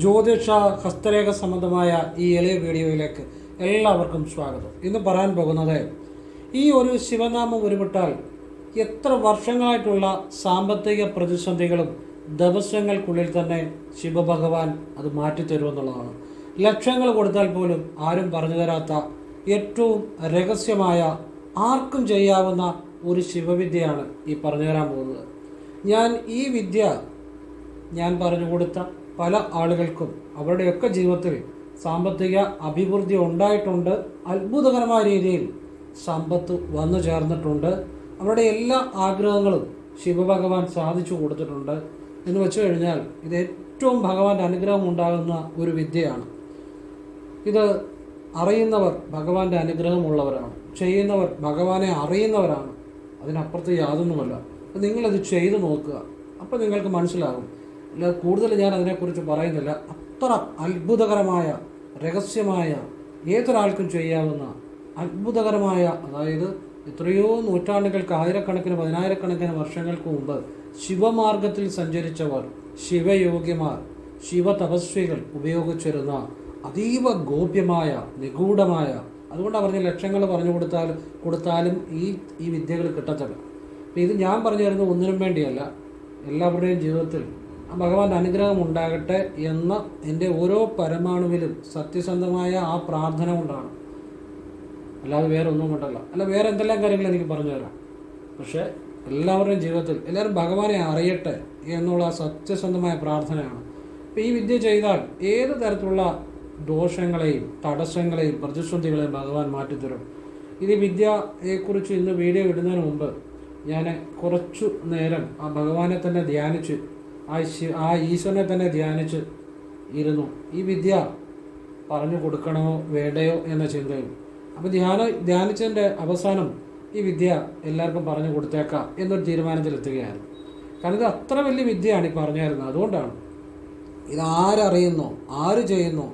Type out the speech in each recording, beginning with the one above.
ജ്യോതിഷ ഹസ്തരേഖ സംബന്ധമായ ഈ എളിയ വീഡിയോയിലേക്ക് എല്ലാവർക്കും സ്വാഗതം. ഇന്ന് പറയാൻ പോകുന്നത് ഈ ഒരു ശിവനാമം ഉരുവിട്ടാൽ എത്ര വർഷങ്ങളായിട്ടുള്ള സാമ്പത്തിക പ്രതിസന്ധികളും ദിവസങ്ങൾക്കുള്ളിൽ തന്നെ ശിവഭഗവാൻ അത് മാറ്റിത്തരുമെന്നുള്ളതാണ് ലക്ഷങ്ങൾ കൊടുത്താൽ പോലും ആരും പറഞ്ഞു തരാത്ത ഏറ്റവും രഹസ്യമായ ആർക്കും ചെയ്യാവുന്ന ഒരു ശിവവിദ്യയാണ് ഈ പറഞ്ഞു തരാൻ പോകുന്നത്. ഞാൻ ഈ വിദ്യ ഞാൻ പറഞ്ഞു കൊടുത്ത പല ആളുകൾക്കും അവരുടെയൊക്കെ ജീവിതത്തിൽ സാമ്പത്തിക അഭിവൃദ്ധി ഉണ്ടായിട്ടുണ്ട്. അത്ഭുതകരമായ രീതിയിൽ സമ്പത്ത് വന്നു ചേർന്നിട്ടുണ്ട്. അവരുടെ എല്ലാ ആഗ്രഹങ്ങളും ശിവഭഗവാൻ സാധിച്ചു കൊടുത്തിട്ടുണ്ട്. എന്ന് വെച്ചു കഴിഞ്ഞാൽ ഇത് ഏറ്റവും ഭഗവാന്റെ അനുഗ്രഹം ഉണ്ടാകുന്ന ഒരു വിദ്യയാണ്. ഇത് അറിയുന്നവർ ഭഗവാന്റെ അനുഗ്രഹമുള്ളവരാണ്. ചെയ്യുന്നവർ ഭഗവാനെ അറിയുന്നവരാണ്. അതിനപ്പുറത്ത് യാതൊന്നുമല്ല. അപ്പം നിങ്ങളത് ചെയ്തു നോക്കുക. അപ്പോൾ നിങ്ങൾക്ക് മനസ്സിലാകും. കൂടുതൽ ഞാൻ അതിനെക്കുറിച്ച് പറയുന്നില്ല. അത്ര അത്ഭുതകരമായ രഹസ്യമായ ഏതൊരാൾക്കും ചെയ്യാവുന്ന അത്ഭുതകരമായ അതായത് എത്രയോ നൂറ്റാണ്ടുകൾക്ക് ആയിരക്കണക്കിന് പതിനായിരക്കണക്കിന് വർഷങ്ങൾക്ക് മുമ്പ് ശിവമാർഗത്തിൽ സഞ്ചരിച്ചവർ ശിവയോഗ്യമാർ ശിവതപസ്വികൾ ഉപയോഗിച്ചിരുന്ന അതീവ ഗോപ്യമായ നിഗൂഢമായ അതുകൊണ്ട് പറഞ്ഞ ലക്ഷങ്ങൾ പറഞ്ഞു കൊടുത്താൽ കൊടുത്താലും ഈ ഈ വിദ്യകൾ കിട്ടത്തില്ല. ഇത് ഞാൻ പറഞ്ഞു തരുന്നത് ഒന്നിനും വേണ്ടിയല്ല. എല്ലാവരുടെയും ജീവിതത്തിൽ ഭഗവാന്റെ അനുഗ്രഹം ഉണ്ടാകട്ടെ എന്ന എന്റെ ഓരോ പരമാണുവിലും സത്യസന്ധമായ ആ പ്രാർത്ഥന കൊണ്ടാണ്. അല്ലാതെ വേറെ ഒന്നും കൊണ്ടല്ല. അല്ല വേറെ എന്തെല്ലാം കാര്യങ്ങൾ എനിക്ക് പറഞ്ഞു തരാം? പക്ഷേ എല്ലാവരുടെയും ജീവിതത്തിൽ എല്ലാവരും ഭഗവാനെ അറിയട്ടെ എന്നുള്ള സത്യസന്ധമായ പ്രാർത്ഥനയാണ്. അപ്പം ഈ വിദ്യ ചെയ്താൽ ഏത് തരത്തിലുള്ള ദോഷങ്ങളെയും തടസ്സങ്ങളെയും പ്രതിസന്ധികളെയും ഭഗവാൻ മാറ്റിത്തരും. ഇത് വിദ്യയെക്കുറിച്ച് ഇന്ന് വീഡിയോ ഇടുന്നതിന് മുമ്പ് ഞാൻ കുറച്ചു നേരം ആ ഭഗവാനെ തന്നെ ധ്യാനിച്ച് ആ ശിവ ആ ഈശ്വരനെ തന്നെ ധ്യാനിച്ച് ഇരുന്നു. ഈ വിദ്യ പറഞ്ഞു കൊടുക്കണമോ വേണ്ടയോ എന്ന ചിന്തയും. അപ്പോൾ ധ്യാന ധ്യാനിച്ചതിന്റെ അവസാനം ഈ വിദ്യ എല്ലാവർക്കും പറഞ്ഞു കൊടുത്തേക്കാം എന്നൊരു തീരുമാനത്തിലെത്തുകയായിരുന്നു. കാരണം ഇത് അത്ര വലിയ വിദ്യയാണ് ഈ പറഞ്ഞായിരുന്നത്. അതുകൊണ്ടാണ് ഇത് ആരറിയുന്നോ ആര് ചെയ്യുന്നു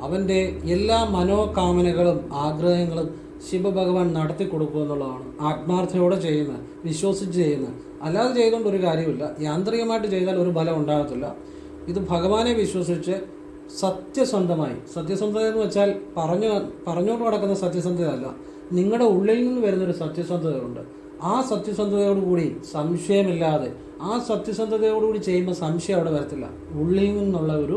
അവന്റെ എല്ലാ മനോകാമനകളും ആഗ്രഹങ്ങളും ശിവഭഗവാൻ നടത്തി കൊടുക്കുക എന്നുള്ളതാണ്. ആത്മാർത്ഥയോടെ ചെയ്യുന്ന വിശ്വസിച്ച് ചെയ്യുന്ന. അല്ലാതെ ചെയ്തുകൊണ്ട് ഒരു കാര്യമില്ല യാന്ത്രികമായിട്ട് ചെയ്താൽ ഒരു ഫലം ഉണ്ടാകത്തില്ല. ഇത് ഭഗവാനെ വിശ്വസിച്ച് സത്യസന്ധമായി സത്യസന്ധത എന്ന് വെച്ചാൽ പറഞ്ഞു പറഞ്ഞുകൊണ്ട് നടക്കുന്ന സത്യസന്ധത അല്ല നിങ്ങളുടെ ഉള്ളിൽ നിന്ന് വരുന്നൊരു സത്യസന്ധതയുണ്ട്. ആ സത്യസന്ധതയോടുകൂടി സംശയമില്ലാതെ ആ സത്യസന്ധതയോടുകൂടി ചെയ്യുമ്പോൾ സംശയം അവിടെ വരത്തില്ല. ഉള്ളിൽ നിന്നുള്ള ഒരു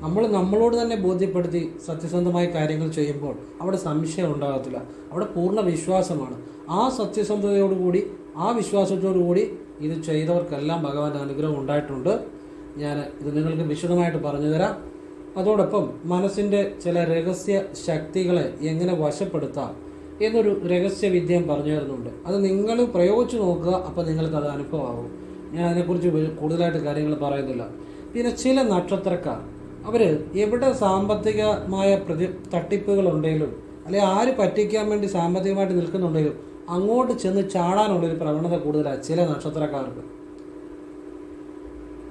നമ്മൾ നമ്മളോട് തന്നെ ബോധ്യപ്പെടുത്തി സത്യസന്ധമായ കാര്യങ്ങൾ ചെയ്യുമ്പോൾ അവിടെ സംശയം ഉണ്ടാകത്തില്ല. അവിടെ പൂർണ വിശ്വാസമാണ്. ആ സത്യസന്ധതയോടുകൂടി ആ വിശ്വാസത്തോടുകൂടി ഇത് ചെയ്തവർക്കെല്ലാം ഭഗവാന്റെ അനുഗ്രഹം ഉണ്ടായിട്ടുണ്ട്. ഞാൻ ഇത് നിങ്ങൾക്ക് വിശദമായിട്ട് പറഞ്ഞു തരാം. അതോടൊപ്പം മനസ്സിന്റെ ചില രഹസ്യ ശക്തികളെ എങ്ങനെ വശപ്പെടുത്താം എന്നൊരു രഹസ്യ പറഞ്ഞു തരുന്നുണ്ട്. അത് നിങ്ങൾ പ്രയോഗിച്ച് നോക്കുക അപ്പോൾ നിങ്ങൾക്ക് അത് അനുഭവമാകും. ഞാൻ അതിനെക്കുറിച്ച് കൂടുതലായിട്ട് കാര്യങ്ങൾ പറയുന്നില്ല. പിന്നെ ചില നക്ഷത്രക്കാർ അവർ എവിടെ സാമ്പത്തികമായ പ്രതി തട്ടിപ്പുകളുണ്ടെങ്കിലും അല്ലെങ്കിൽ ആര് പറ്റിക്കാൻ വേണ്ടി സാമ്പത്തികമായിട്ട് നിൽക്കുന്നുണ്ടെങ്കിലും അങ്ങോട്ട് ചെന്ന് ചാടാനുള്ള ഒരു പ്രവണത കൂടുതലാണ് ചില നക്ഷത്രക്കാർക്ക്.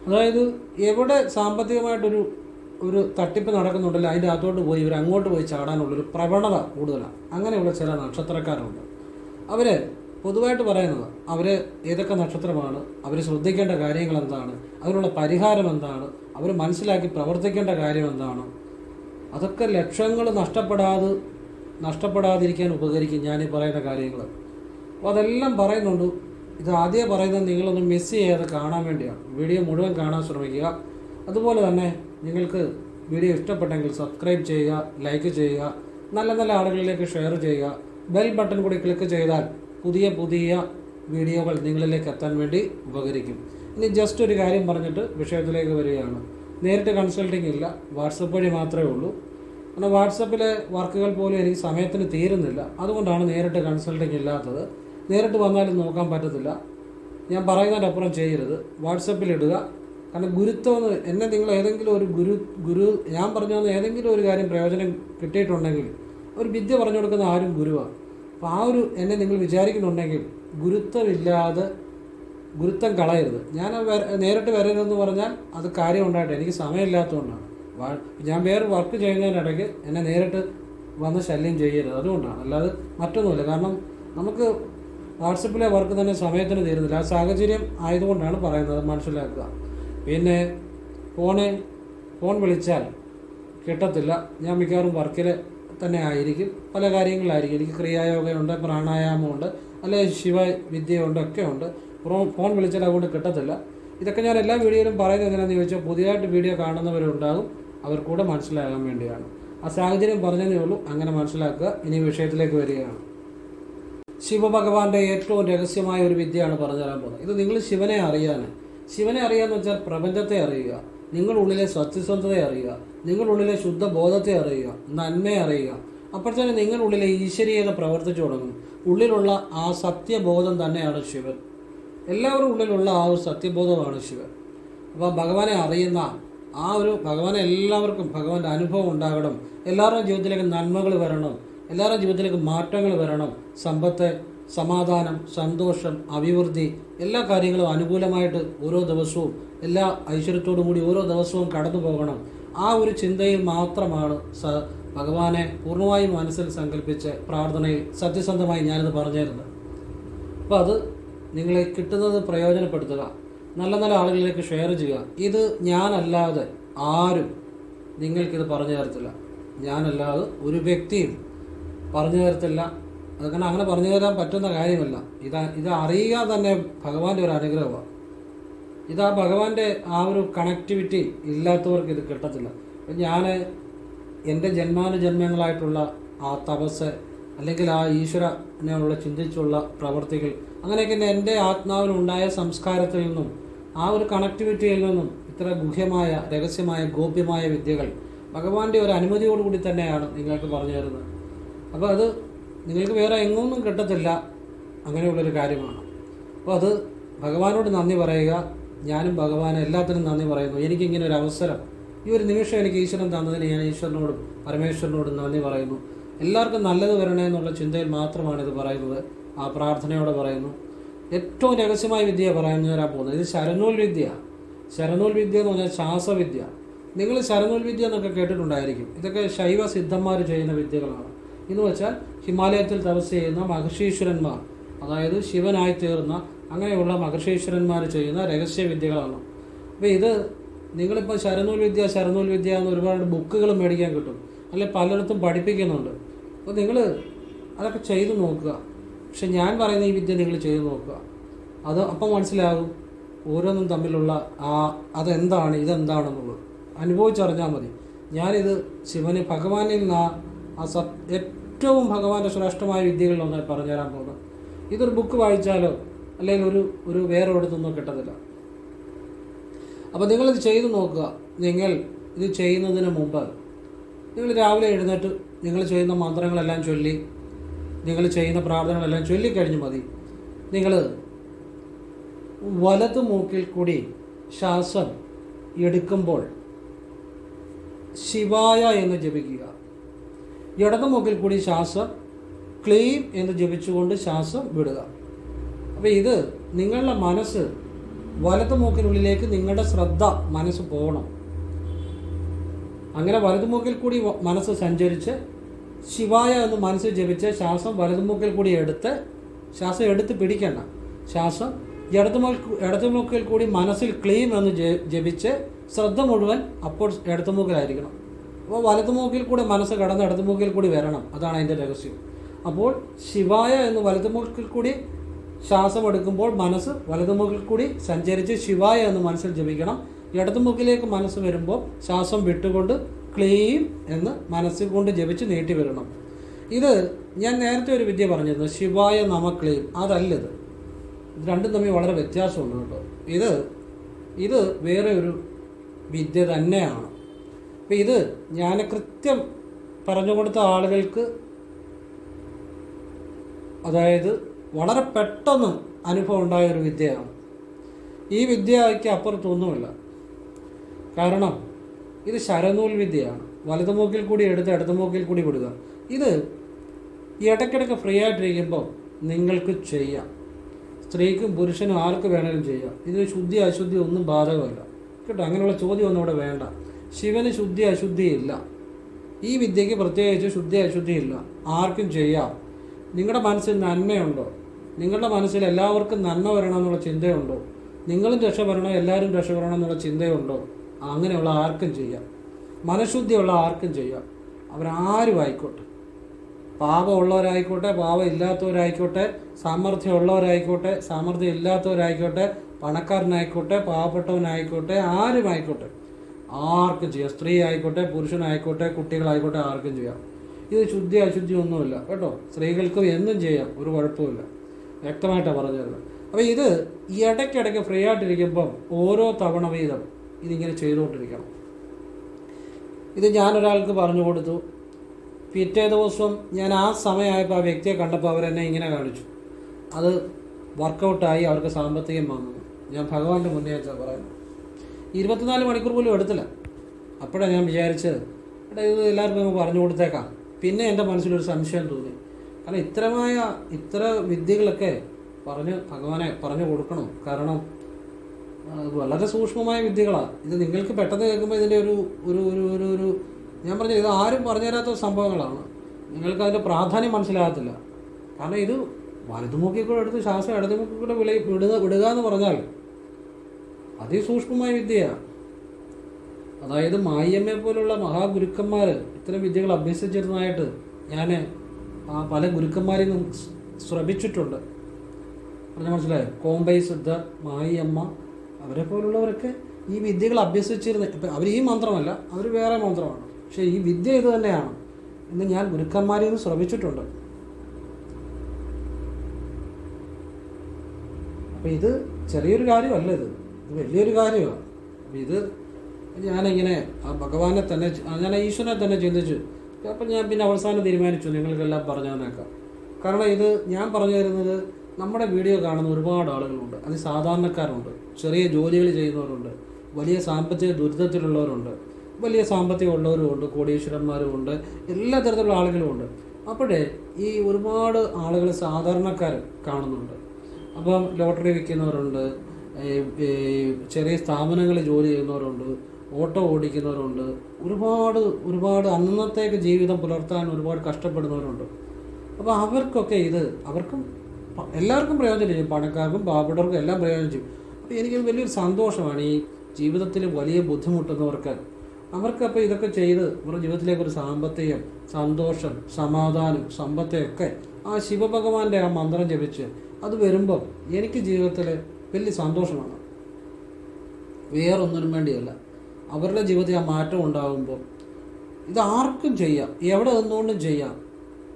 അതായത് എവിടെ സാമ്പത്തികമായിട്ടൊരു ഒരു തട്ടിപ്പ് നടക്കുന്നുണ്ടല്ലോ അതിന്റെ അകത്തോട്ട് പോയി ഇവർ അങ്ങോട്ട് പോയി ചാടാനുള്ളൊരു പ്രവണത കൂടുതലാണ് അങ്ങനെയുള്ള ചില നക്ഷത്രക്കാരുണ്ട്. അവർ പൊതുവായിട്ട് പറയുന്നത് അവർ ഏതൊക്കെ നക്ഷത്രമാണ് അവർ ശ്രദ്ധിക്കേണ്ട കാര്യങ്ങൾ എന്താണ് അതിനുള്ള പരിഹാരം എന്താണ് അവർ മനസ്സിലാക്കി പ്രവർത്തിക്കേണ്ട കാര്യം എന്താണ്? അതൊക്കെ ലക്ഷങ്ങൾ നഷ്ടപ്പെടാതെ നഷ്ടപ്പെടാതിരിക്കാൻ ഉപകരിക്കും ഞാൻ ഈ പറയുന്ന കാര്യങ്ങൾ അപ്പോൾ അതെല്ലാം പറയുന്നുണ്ട്. ഇത് ആദ്യം പറയുന്നത് നിങ്ങളൊന്ന് മിസ് ചെയ്യാതെ കാണാൻ വേണ്ടിയാണ്. വീഡിയോ മുഴുവൻ കാണാൻ ശ്രമിക്കുക. അതുപോലെ തന്നെ നിങ്ങൾക്ക് വീഡിയോ ഇഷ്ടപ്പെട്ടെങ്കിൽ സബ്സ്ക്രൈബ് ചെയ്യുക ലൈക്ക് ചെയ്യുക നല്ല നല്ല ആളുകളിലേക്ക് ഷെയർ ചെയ്യുക. ബെൽ ബട്ടൺ കൂടി ക്ലിക്ക് ചെയ്താൽ പുതിയ പുതിയ വീഡിയോകൾ നിങ്ങളിലേക്ക് എത്താൻ വേണ്ടി ഉപകരിക്കും. ഇനി ജസ്റ്റ് ഒരു കാര്യം പറഞ്ഞിട്ട് വിഷയത്തിലേക്ക് വരികയാണ്. നേരിട്ട് കൺസൾട്ടിങ് ഇല്ല. വാട്സപ്പ് വഴി മാത്രമേ ഉള്ളൂ. കാരണം വാട്സപ്പിലെ വർക്കുകൾ പോലും എനിക്ക് സമയത്തിന് തീരുന്നില്ല. അതുകൊണ്ടാണ് നേരിട്ട് കൺസൾട്ടിങ് ഇല്ലാത്തത്. നേരിട്ട് വന്നാലും നോക്കാൻ പറ്റത്തില്ല. ഞാൻ പറയുന്നതിന്റെ അപ്പുറം ചെയ്യരുത്. വാട്സപ്പിൽ ഇടുക. കാരണം ഗുരുത്വം എന്നെ നിങ്ങൾ ഏതെങ്കിലും ഒരു ഗുരു ഗുരു ഞാൻ പറഞ്ഞു തന്ന ഏതെങ്കിലും ഒരു കാര്യം പ്രയോജനം കിട്ടിയിട്ടുണ്ടെങ്കിൽ ഒരു വിദ്യ പറഞ്ഞു കൊടുക്കുന്ന ആരും ഗുരുവാണ് അപ്പോൾ ആ ഒരു എന്നെ നിങ്ങൾ വിചാരിക്കുന്നുണ്ടെങ്കിൽ ഗുരുത്വമില്ലാതെ ഗുരുത്വം കളയരുത്. ഞാൻ നേരിട്ട് വരരുതെന്ന് പറഞ്ഞാൽ അത് കാര്യം ഉണ്ടായിട്ട് എനിക്ക് സമയമില്ലാത്തതുകൊണ്ടാണ്. ഞാൻ വേറെ വർക്ക് ചെയ്യുന്നതിനിടയ്ക്ക് എന്നെ നേരിട്ട് വന്ന് ശല്യം ചെയ്യരുത്. അതുകൊണ്ടാണ്. അല്ലാതെ മറ്റൊന്നുമില്ല. കാരണം നമുക്ക് വാട്സപ്പിലെ വർക്ക് തന്നെ സമയത്തിന് തീരുന്നില്ല. ആ സാഹചര്യം ആയതുകൊണ്ടാണ് പറയുന്നത് മനസ്സിലാക്കുക. പിന്നെ ഫോണ് ഫോൺ വിളിച്ചാൽ കിട്ടത്തില്ല. ഞാൻ മിക്കവാറും വർക്കിൽ തന്നെ ആയിരിക്കും. പല കാര്യങ്ങളായിരിക്കും. എനിക്ക് ക്രിയായോഗയുണ്ട് പ്രാണായാമമുണ്ട് അല്ലെങ്കിൽ ശിവ വിദ്യയുണ്ട് ഒക്കെ ഉണ്ട് ഫോൺ വിളിച്ചാൽ അതുകൊണ്ട് കിട്ടത്തില്ല. ഇതൊക്കെ ഞാൻ എല്ലാ വീഡിയോയിലും പറയുന്നത് എന്തിനാണെന്ന് ചോദിച്ചാൽ പുതിയതായിട്ട് വീഡിയോ കാണുന്നവരുണ്ടാകും അവർക്കൂടെ മനസ്സിലാകാൻ വേണ്ടിയാണ്. ആ സാഹചര്യം പറഞ്ഞതേ ഉള്ളൂ അങ്ങനെ മനസ്സിലാക്കുക. ഇനി വിഷയത്തിലേക്ക് വരികയാണ്. ശിവഭഗവാന്റെ ഏറ്റവും രഹസ്യമായ ഒരു വിദ്യയാണ് പറഞ്ഞു തരാൻ പോകുന്നത്. ഇത് നിങ്ങൾ ശിവനെ അറിയാൻ. ശിവനെ അറിയാന്ന് വെച്ചാൽ പ്രപഞ്ചത്തെ അറിയുക. നിങ്ങളുള്ളിലെ സത്യസന്ധതയെ അറിയുക. നിങ്ങളുള്ളിലെ ശുദ്ധബോധത്തെ അറിയുക. നന്മയെ അറിയുക. അപ്പോഴത്തേന് നിങ്ങളുള്ളിലെ ഈശ്വരീയത പ്രവർത്തിച്ചു തുടങ്ങും. ഉള്ളിലുള്ള ആ സത്യബോധം തന്നെയാണ് ശിവൻ. എല്ലാവരും ഉള്ളിലുള്ള ആ ഒരു സത്യബോധമാണ് ശിവൻ. അപ്പോൾ ഭഗവാനെ അറിയുന്ന ആ ഒരു ഭഗവാനെ എല്ലാവർക്കും ഭഗവാന്റെ അനുഭവം ഉണ്ടാകണം. എല്ലാവരുടെയും ജീവിതത്തിലേക്ക് നന്മകൾ വരണം. എല്ലാവരുടെയും ജീവിതത്തിലേക്ക് മാറ്റങ്ങൾ വരണം. സമ്പത്ത് സമാധാനം സന്തോഷം അഭിവൃദ്ധി എല്ലാ കാര്യങ്ങളും അനുകൂലമായിട്ട് ഓരോ ദിവസവും എല്ലാ ഐശ്വര്യത്തോടും കൂടി ഓരോ ദിവസവും കടന്നു പോകണം. ആ ഒരു ചിന്തയിൽ മാത്രമാണ് സ ഭഗവാനെ പൂർണമായും മനസ്സിൽ സങ്കല്പിച്ച് പ്രാർത്ഥനയിൽ സത്യസന്ധമായി ഞാനിത് പറഞ്ഞിരുന്നത്. അപ്പോൾ അത് നിങ്ങളെ കിട്ടുന്നത് പ്രയോജനപ്പെടുത്തുക. നല്ല നല്ല ആളുകളിലേക്ക് ഷെയർ ചെയ്യുക. ഇത് ഞാനല്ലാതെ ആരും നിങ്ങൾക്കിത് പറഞ്ഞു തരത്തില്ല. ഞാനല്ലാതെ ഒരു വ്യക്തിയും പറഞ്ഞു തരത്തില്ല. അത് കാരണം അങ്ങനെ പറഞ്ഞു തരാൻ പറ്റുന്ന കാര്യമല്ല. ഇത് ഇത് അറിയുക തന്നെ ഭഗവാന്റെ ഒരു അനുഗ്രഹമാണ് ഇത് ആ ഭഗവാന്റെ ആ ഒരു കണക്ടിവിറ്റി ഇല്ലാത്തവർക്ക് ഇത് കിട്ടത്തില്ല. ഞാൻ എന്റെ ജന്മാനുജന്മങ്ങളായിട്ടുള്ള ആ തപസ് അല്ലെങ്കിൽ ആ ഈശ്വരനെയുള്ള ചിന്തിച്ചുള്ള പ്രവർത്തികൾ അങ്ങനെയൊക്കെ എന്റെ ആത്മാവിനുണ്ടായ സംസ്കാരത്തിൽ നിന്നും ആ ഒരു കണക്ടിവിറ്റിയിൽ നിന്നും ഇത്ര ഗുഹ്യമായ രഹസ്യമായ ഗോപ്യമായ വിദ്യകൾ ഭഗവാന്റെ ഒരു അനുമതിയോടുകൂടി തന്നെയാണ് നിങ്ങൾക്ക് പറഞ്ഞു തരുന്നത്. അപ്പോൾ അത് നിങ്ങൾക്ക് വേറെ എങ്ങൊന്നും കിട്ടത്തില്ല. അങ്ങനെയുള്ളൊരു കാര്യമാണ്. അപ്പോൾ അത് ഭഗവാനോട് നന്ദി പറയുക. ഞാനും ഭഗവാനെ എല്ലാത്തിനും നന്ദി പറയുന്നു. എനിക്കിങ്ങനെ ഒരു അവസരം ഈ ഒരു നിമിഷം എനിക്ക് ഈശ്വരൻ തന്നതിന് ഞാൻ ഈശ്വരനോടും പരമേശ്വരനോടും നന്ദി പറയുന്നു. എല്ലാവർക്കും നല്ലത് വരണേ എന്നുള്ള ചിന്തയിൽ മാത്രമാണ് ഇത് പറയുന്നത്. ആ പ്രാർത്ഥനയോട് പറയുന്നു. ഏറ്റവും രഹസ്യമായ വിദ്യ പറയാൻ വരാൻ പോകുന്നത്. ഇത് ശരനൂൽ വിദ്യ ശരനൂൽ വിദ്യ എന്ന് പറഞ്ഞാൽ ശ്വാസവിദ്യ. നിങ്ങൾ ശരനൂൽ വിദ്യ എന്നൊക്കെ കേട്ടിട്ടുണ്ടായിരിക്കും. ഇതൊക്കെ ശൈവ സിദ്ധന്മാർ ചെയ്യുന്ന വിദ്യകളാണ്. എന്ന് വെച്ചാൽ ഹിമാലയത്തിൽ തപസ് ചെയ്യുന്ന മഹർഷീശ്വരന്മാർ അതായത് ശിവനായി തീർന്ന അങ്ങനെയുള്ള മഹർഷീശ്വരന്മാർ ചെയ്യുന്ന രഹസ്യ വിദ്യകളാണ്. അപ്പോൾ ഇത് നിങ്ങളിപ്പോൾ ശരനൂൽ വിദ്യ ശരനൂൽ വിദ്യ എന്ന് ഒരുപാട് ബുക്കുകൾ മേടിക്കാൻ കിട്ടും. അല്ലെ പലയിടത്തും പഠിപ്പിക്കുന്നുണ്ട്. അപ്പോൾ നിങ്ങൾ അതൊക്കെ ചെയ്തു നോക്കുക. പക്ഷെ ഞാൻ പറയുന്ന ഈ വിദ്യ നിങ്ങൾ ചെയ്തു നോക്കുക. അത് അപ്പം മനസ്സിലാകും ഓരോന്നും തമ്മിലുള്ള ആ അതെന്താണ് ഇതെന്താണെന്നുള്ളത്. അനുഭവിച്ചറിഞ്ഞാൽ മതി. ഞാനിത് ശിവന് ഭഗവാനിൽ നിന്ന് ആ സ ഏറ്റവും ഭഗവാന്റെ ശ്രേഷ്ഠമായ വിദ്യകളിൽ ഒന്നായി പറഞ്ഞുതരാൻ പോകുന്നത്. ഇതൊരു ബുക്ക് വായിച്ചാലോ അല്ലെങ്കിൽ ഒരു ഒരു വേറെ ഒരിടത്തൊന്നും കിട്ടത്തില്ല. അപ്പോൾ നിങ്ങളിത് ചെയ്തു നോക്കുക. നിങ്ങൾ ഇത് ചെയ്യുന്നതിന് മുമ്പ് നിങ്ങൾ രാവിലെ എഴുന്നേറ്റ് നിങ്ങൾ ചെയ്യുന്ന മന്ത്രങ്ങളെല്ലാം ചൊല്ലി നിങ്ങൾ ചെയ്യുന്ന പ്രാർത്ഥനകളെല്ലാം ചൊല്ലിക്കഴിഞ്ഞു മതി. നിങ്ങൾ വലത് മൂക്കിൽ കൂടി ശ്വാസം എടുക്കുമ്പോൾ ശിവായ എന്ന് ജപിക്കുക. ഇടത് മൂക്കിൽ കൂടി ശ്വാസം ക്ലീം എന്ന് ജപിച്ചുകൊണ്ട് ശ്വാസം വിടുക. അപ്പോൾ ഇത് നിങ്ങളുടെ മനസ്സ് വലത് മൂക്കിനുള്ളിലേക്ക് നിങ്ങളുടെ ശ്രദ്ധ മനസ്സ് പോകണം. അങ്ങനെ വലതുമുക്കിൽ കൂടി മനസ്സ് സഞ്ചരിച്ച് ശിവായ എന്ന് മനസ്സിൽ ജപിച്ച് ശ്വാസം വലതുമുക്കിൽ കൂടി എടുത്ത് ശ്വാസം എടുത്ത് പിടിക്കണ്ട. ശ്വാസം ഇടതുമുക്ക് ഇടതുമുക്കിൽ കൂടി മനസ്സിൽ ക്ലീം എന്ന് ജപിച്ച് ശ്രദ്ധ മുഴുവൻ അപ്പോൾ ഇടതുമുക്കിലായിരിക്കണം അപ്പോൾ വലതുമുക്കിൽ കൂടി മനസ്സ് കടന്ന് ഇടതുമുക്കിൽ കൂടി വരണം. അതാണ് അതിന്റെ രഹസ്യം. അപ്പോൾ ശിവായ എന്ന് വലതുമുക്കിൽ കൂടി ശ്വാസം എടുക്കുമ്പോൾ മനസ്സ് വലതുമുക്കിൽ കൂടി സഞ്ചരിച്ച് ശിവായ എന്ന് മനസ്സിൽ ജപിക്കണം. ഇടതുമുക്കിലേക്ക് മനസ്സ് വരുമ്പോൾ ശ്വാസം വിട്ടുകൊണ്ട് ക്ലീം എന്ന് മനസ്സുകൊണ്ട് ജപിച്ച് നീട്ടി വരണം. ഇത് ഞാൻ നേരത്തെ ഒരു വിദ്യ പറഞ്ഞിരുന്നു ശിവായ നമ ക്ലീം അതല്ലത്. രണ്ടും തമ്മിൽ വളരെ വ്യത്യാസമുണ്ട് കേട്ടോ. ഇത് ഇത് വേറെ ഒരു വിദ്യ തന്നെയാണ്. അപ്പം ഇത് ഞാൻ കൃത്യം പറഞ്ഞു കൊടുത്ത ആളുകൾക്ക് അതായത് വളരെ പെട്ടെന്ന് അനുഭവം ഉണ്ടായ ഒരു വിദ്യയാണ്. ഈ വിദ്യയ്ക്ക് അപ്പുറത്തൊന്നുമില്ല. കാരണം ഇത് ശരനൂൽ വിദ്യയാണ്. വലതു മൂക്കിൽ കൂടി എടുത്ത് ഇടതുമൂക്കിൽ കൂടി വിടുക. ഇത് ഇടയ്ക്കിടയ്ക്ക് ഫ്രീ ആയിട്ടിരിക്കുമ്പോൾ നിങ്ങൾക്ക് ചെയ്യാം. സ്ത്രീക്കും പുരുഷനും ആർക്ക് വേണമെങ്കിലും ചെയ്യാം. ഇതിന് ശുദ്ധി അശുദ്ധി ഒന്നും ബാധകമല്ല. കേട്ടോ? അങ്ങനെയുള്ള ചോദ്യം ഒന്നും ഇവിടെ വേണ്ട. ശിവന് ശുദ്ധി അശുദ്ധി ഇല്ല. ഈ വിദ്യയ്ക്ക് പ്രത്യേകിച്ച് ശുദ്ധി അശുദ്ധി ഇല്ല. ആർക്കും ചെയ്യാം. നിങ്ങളുടെ മനസ്സിൽ നന്മയുണ്ടോ? നിങ്ങളുടെ മനസ്സിൽ എല്ലാവർക്കും നന്മ വരണം എന്നുള്ള ചിന്തയുണ്ടോ? നിങ്ങളും രക്ഷപ്പെടണം എല്ലാവരും രക്ഷപ്പെടണം എന്നുള്ള ചിന്തയുണ്ടോ? അങ്ങനെയുള്ള ആർക്കും ചെയ്യാം. മനഃശുദ്ധിയുള്ള ആർക്കും ചെയ്യാം. അവരാരും ആയിക്കോട്ടെ പാപമുള്ളവരായിക്കോട്ടെ പാപം ഇല്ലാത്തവരായിക്കോട്ടെ സാമർഥ്യമുള്ളവരായിക്കോട്ടെ സാമർഥ്യം ഇല്ലാത്തവരായിക്കോട്ടെ പണക്കാരനായിക്കോട്ടെ പാവപ്പെട്ടവനായിക്കോട്ടെ ആരുമായിക്കോട്ടെ? ആർക്കും ചെയ്യാം. സ്ത്രീ ആയിക്കോട്ടെ പുരുഷനായിക്കോട്ടെ കുട്ടികളായിക്കോട്ടെ ആർക്കും ചെയ്യാം. ഇത് ശുദ്ധി അശുദ്ധി ഒന്നുമില്ല കേട്ടോ? സ്ത്രീകൾക്കും എന്നും ചെയ്യാം ഒരു കുഴപ്പമില്ല വ്യക്തമായിട്ടാണ് പറഞ്ഞു തരുന്നത് അപ്പോൾ ഇത് ഇടയ്ക്കിടയ്ക്ക് ഫ്രീ ആയിട്ടിരിക്കുമ്പം ഓരോ തവണ വീതം ഇതിങ്ങനെ ചെയ്തുകൊണ്ടിരിക്കണം. ഇത് ഞാനൊരാൾക്ക് പറഞ്ഞു കൊടുത്തു. പിറ്റേ ദിവസം ഞാൻ ആ സമയമായപ്പോൾ ആ വ്യക്തിയെ കണ്ടപ്പോൾ അവരെന്നെ ഇങ്ങനെ കാണിച്ചു. അത് വർക്കൗട്ടായി അവർക്ക് സാമ്പത്തികം വന്നു. ഞാൻ ഭഗവാന്റെ മുന്നേ വെച്ചാൽ പറയുന്നത്. ഇരുപത്തിനാല് മണിക്കൂർ പോലും എടുത്തില്ല. അപ്പോഴാണ് ഞാൻ വിചാരിച്ചത് എടാ ഇത് എല്ലാവർക്കും നമുക്ക് പറഞ്ഞു കൊടുത്തേക്കാം. പിന്നെ എന്റെ മനസ്സിലൊരു സംശയം തോന്നി. കാരണം ഇത്തരമായ ഇത്ര വിദ്യകളൊക്കെ പറഞ്ഞ് ഭഗവാനെ പറഞ്ഞു കൊടുക്കണം. കാരണം വളരെ സൂക്ഷ്മമായ വിദ്യകളാണ്. ഇത് നിങ്ങൾക്ക് പെട്ടെന്ന് കേൾക്കുമ്പോൾ ഇതിന്റെ ഒരു ഒരു ഒരു ഒരു ഒരു ഞാൻ പറഞ്ഞ ഇത് ആരും പറഞ്ഞു തരാത്ത സംഭവങ്ങളാണ്. നിങ്ങൾക്ക് അതിന്റെ പ്രാധാന്യം മനസ്സിലാകത്തില്ല. കാരണം ഇത് വലതുമുക്കിക്കൂടെ എടുത്ത് ശ്വാസം ഇടതുമുക്കിക്കൂടെ വിള വിടുക വിടുക എന്ന് പറഞ്ഞാൽ അതിസൂക്ഷ്മമായ വിദ്യയാണ്. അതായത് മായിയമ്മയെ പോലുള്ള മഹാഗുരുക്കന്മാർ ഇത്തരം വിദ്യകൾ അഭ്യസിച്ചിരുന്നതായിട്ട് ഞാൻ പല ഗുരുക്കന്മാരിൽ നിന്നും ശ്രമിച്ചിട്ടുണ്ട്. പറഞ്ഞ മനസ്സിലായോ? കോമ്പൈ സിദ്ധ മായിയമ്മ അവരെ പോലുള്ളവരൊക്കെ ഈ വിദ്യകൾ അഭ്യസിച്ചിരുന്ന ഇപ്പം അവർ ഈ മന്ത്രമല്ല അവർ വേറെ മന്ത്രമാണ്. പക്ഷേ ഈ വിദ്യ ഇത് തന്നെയാണ്. എന്ന് ഞാൻ ഗുരുക്കന്മാരിൽ നിന്ന് ശ്രമിച്ചിട്ടുണ്ട്. അപ്പം ഇത് ചെറിയൊരു കാര്യമല്ല ഇത്. ഇത് വലിയൊരു കാര്യമാണ്. അപ്പം ഇത് ഞാനിങ്ങനെ ആ ഭഗവാനെ തന്നെ ഞാൻ ഈശ്വരനെ തന്നെ ചിന്തിച്ചു അപ്പം ഞാൻ പിന്നെ അവസാനം തീരുമാനിച്ചു നിങ്ങൾക്കെല്ലാം പറഞ്ഞു തന്നേക്കാം കാരണം ഇത് ഞാൻ പറഞ്ഞു തരുന്നത് നമ്മുടെ വീഡിയോ കാണുന്ന ഒരുപാട് ആളുകളുണ്ട്. അത് സാധാരണക്കാരുണ്ട്. ചെറിയ ജോലികൾ ചെയ്യുന്നവരുണ്ട്. വലിയ സാമ്പത്തിക ദുരിതത്തിലുള്ളവരുണ്ട്. വലിയ സാമ്പത്തികം ഉള്ളവരുമുണ്ട് കോടീശ്വരന്മാരുമുണ്ട്. എല്ലാ തരത്തിലുള്ള ആളുകളുമുണ്ട്. അപ്പോഴേ ഈ ഒരുപാട് ആളുകൾ സാധാരണക്കാർ കാണുന്നുണ്ട്. അപ്പം ലോട്ടറി വിൽക്കുന്നവരുണ്ട്. ചെറിയ സ്ഥാപനങ്ങളിൽ ജോലി ചെയ്യുന്നവരുണ്ട്. ഓട്ടോ ഓടിക്കുന്നവരുണ്ട്. ഒരുപാട് ഒരുപാട് അന്നത്തേക്ക് ജീവിതം പുലർത്താൻ ഒരുപാട് കഷ്ടപ്പെടുന്നവരുണ്ട്. അപ്പോൾ അവർക്കൊക്കെ ഇത് അവർക്കും എല്ലാവർക്കും പ്രയോജനം ചെയ്യും. പണക്കാർക്കും പാവപ്പെട്ടവർക്കും എല്ലാം പ്രയോജനം ചെയ്യും. എനിക്ക് വലിയൊരു സന്തോഷമാണ് ഈ ജീവിതത്തിൽ വലിയ ബുദ്ധിമുട്ടുന്നവർക്ക്. അവർക്കപ്പോൾ ഇതൊക്കെ ചെയ്ത് അവരുടെ ജീവിതത്തിലേക്ക് ഒരു സാമ്പത്തികം സന്തോഷം സമാധാനം സമ്പത്തെയൊക്കെ ആ ശിവഭഗവാന്റെ ആ മന്ത്രം ജപിച്ച് അത് വരുമ്പം എനിക്ക് ജീവിതത്തിൽ വലിയ സന്തോഷമാണ്. വേറൊന്നിനും വേണ്ടിയല്ല. അവരുടെ ജീവിതത്തിൽ ആ മാറ്റം ഉണ്ടാകുമ്പോൾ ഇത് ആർക്കും ചെയ്യാം എവിടെ നിന്നുകൊണ്ടും ചെയ്യാം.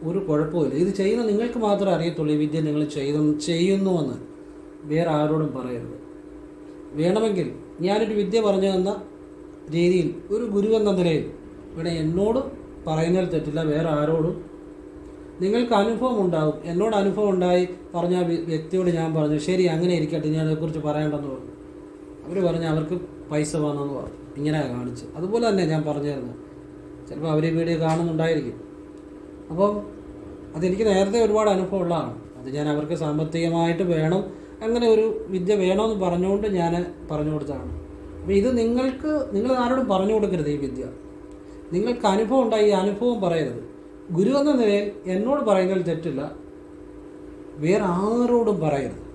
ഒരു കുഴപ്പമില്ല ഇത് ചെയ്യുന്ന നിങ്ങൾക്ക് മാത്രമേ അറിയത്തുള്ളൂ ഈ വിദ്യ നിങ്ങൾ ചെയ്യുന്നു ചെയ്യുന്നുവെന്ന്. വേറെ ആരോടും പറയരുത്. വേണമെങ്കിൽ ഞാനൊരു വിദ്യ പറഞ്ഞു തന്ന രീതിയിൽ ഒരു ഗുരു എന്ന നിലയിൽ ഇവിടെ എന്നോട് പറയുന്നതിൽ തെറ്റില്ല വേറെ ആരോടും. നിങ്ങൾക്ക് അനുഭവം ഉണ്ടാകും എന്നോട് അനുഭവം ഉണ്ടായി പറഞ്ഞ വ്യക്തിയോട് ഞാൻ പറഞ്ഞു ശരി അങ്ങനെ ഇരിക്കട്ടെ ഞാൻ അതിനെക്കുറിച്ച് പറയേണ്ടെന്ന് പറഞ്ഞു. അവർ പറഞ്ഞു അവർക്ക് പൈസ വന്നെന്ന് പറഞ്ഞു. ഇങ്ങനെ കാണിച്ച്. അതുപോലെ തന്നെ ഞാൻ പറഞ്ഞിരുന്നു ചിലപ്പോൾ അവർ ഈ വീഡിയോ കാണുന്നുണ്ടായിരിക്കും. അപ്പം അതെനിക്ക് നേരത്തെ ഒരുപാട് അനുഭവമുള്ളതാണ് അത് ഞാൻ അവർക്ക് സാമ്പത്തികമായിട്ട് വേണം അങ്ങനെ ഒരു വിദ്യ വേണമെന്ന് പറഞ്ഞുകൊണ്ട് ഞാൻ പറഞ്ഞു കൊടുത്തതാണ്. അപ്പോൾ ഇത് നിങ്ങൾക്ക് നിങ്ങൾ ആരോടും പറഞ്ഞു കൊടുക്കരുത് ഈ വിദ്യ. നിങ്ങൾക്ക് അനുഭവം ഉണ്ടായി ഈ അനുഭവം പറയരുത്. ഗുരു എന്ന നിലയിൽ എന്നോട് പറയുന്നതിൽ തെറ്റില്ല. വേറെ ആരോടും പറയരുത്.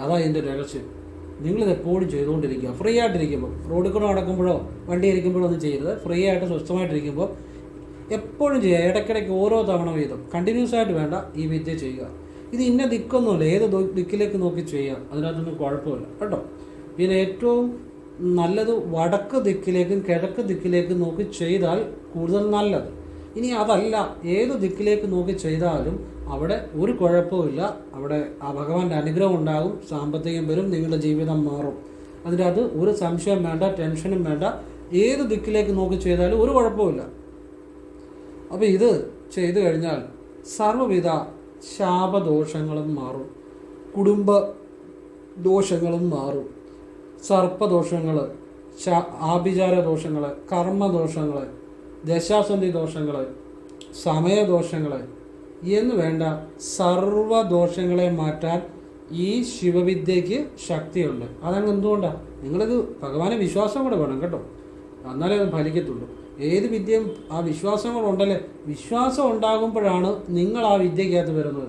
അതാ എന്റെ രഹസ്യം. നിങ്ങളിത് എപ്പോഴും ചെയ്തുകൊണ്ടിരിക്കുക. ഫ്രീ ആയിട്ടിരിക്കുമ്പോൾ റോഡിൽ കൂടെ നടക്കുമ്പോഴോ വണ്ടി ഇരിക്കുമ്പോഴോ ഒന്നും ചെയ്യരുത്. ഫ്രീ ആയിട്ട് സ്വസ്ഥമായിട്ടിരിക്കുമ്പോൾ എപ്പോഴും ചെയ്യുക ഇടയ്ക്കിടയ്ക്ക് ഓരോ തവണ വീതം. കണ്ടിന്യൂസ് ആയിട്ട് വേണ്ട ഈ വിദ്യ ചെയ്യുക. ഇത് ഇന്ന ദിക്കൊന്നുമില്ല. ഏത് ദിക്കിലേക്ക് നോക്കി ചെയ്യാം. അതിനകത്തൊന്നും കുഴപ്പമില്ല. കേട്ടോ? പിന്നെ ഏറ്റവും നല്ലത് വടക്ക് ദിക്കിലേക്കും കിഴക്ക് ദിക്കിലേക്കും നോക്കി ചെയ്താൽ കൂടുതൽ നല്ലത്. ഇനി അതല്ല. ഏത് ദിക്കിലേക്ക് നോക്കി ചെയ്താലും അവിടെ ഒരു കുഴപ്പമില്ല അവിടെ ആ ഭഗവാന്റെ അനുഗ്രഹം ഉണ്ടാകും. സാമ്പത്തികം വരും. നിങ്ങളുടെ ജീവിതം മാറും. അതിന്റെ അത് ഒരു സംശയം വേണ്ട ടെൻഷനും വേണ്ട. ഏത് ദിക്കിലേക്ക് നോക്കി ചെയ്താലും ഒരു കുഴപ്പമില്ല അപ്പോൾ ഇത് ചെയ്തു കഴിഞ്ഞാൽ സർവവിധ ശാപദോഷങ്ങളും മാറും. കുടുംബ ദോഷങ്ങളും മാറും. സർപ്പദോഷങ്ങൾ ആഭിചാര ദോഷങ്ങൾ കർമ്മദോഷങ്ങൾ ദശാസന്ധി ദോഷങ്ങൾ സമയദോഷങ്ങൾ എന്ന് വേണ്ട സർവദോഷങ്ങളെ മാറ്റാൻ ഈ ശിവവിദ്യയ്ക്ക് ശക്തിയുണ്ട്. അതങ്ങ് എന്തുകൊണ്ടാണ് നിങ്ങളിത് ഭഗവാനെ വിശ്വാസം കൂടെ വേണം കേട്ടോ. എന്നാലേ അത് ഫലിക്കത്തുള്ളൂ. ഏത് വിദ്യയും ആ വിശ്വാസം ഉണ്ടല്ലേ വിശ്വാസം ഉണ്ടാകുമ്പോഴാണ് നിങ്ങൾ ആ വിദ്യക്കകത്ത് വരുന്നത്.